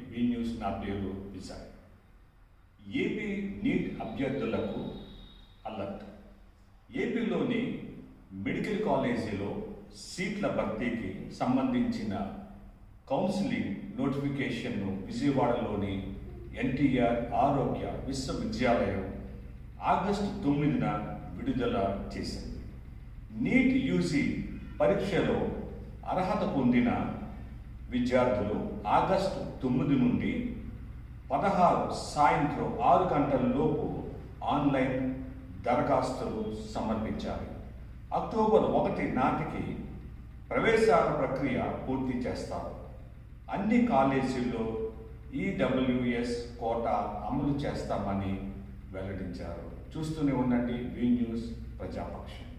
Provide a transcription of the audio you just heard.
చదువుతున్నది ఈ న్యూస్ నా పేరు విజయ్ ఏపీ నీట్ అభ్యర్థులకు అలర్ట్. ఏపీలోని మెడికల్ కాలేజీలో సీట్ల భర్తీకి సంబంధించిన కౌన్సిలింగ్ నోటిఫికేషన్ను విజయవాడలోని ఎన్టీఆర్ ఆరోగ్య విశ్వవిద్యాలయం ఆగస్టు తొమ్మిదిన విడుదల చేసింది. నీట్ యూజీ పరీక్షలో అర్హత పొందిన విద్యార్థులు ఆగస్టు తొమ్మిది నుండి పదహారు సాయంత్రం ఆరు గంటల లోపు ఆన్లైన్ దరఖాస్తులు సమర్పించాలి. అక్టోబర్ ఒకటి నాటికి ప్రవేశాల ప్రక్రియ పూర్తి చేస్తారు. అన్ని కాలేజీల్లో ఈడబ్ల్యూఎస్ కోటా అమలు చేస్తామని వెల్లడించారు. చూస్తూనే ఉండండి వి న్యూస్ ప్రజాపక్షం.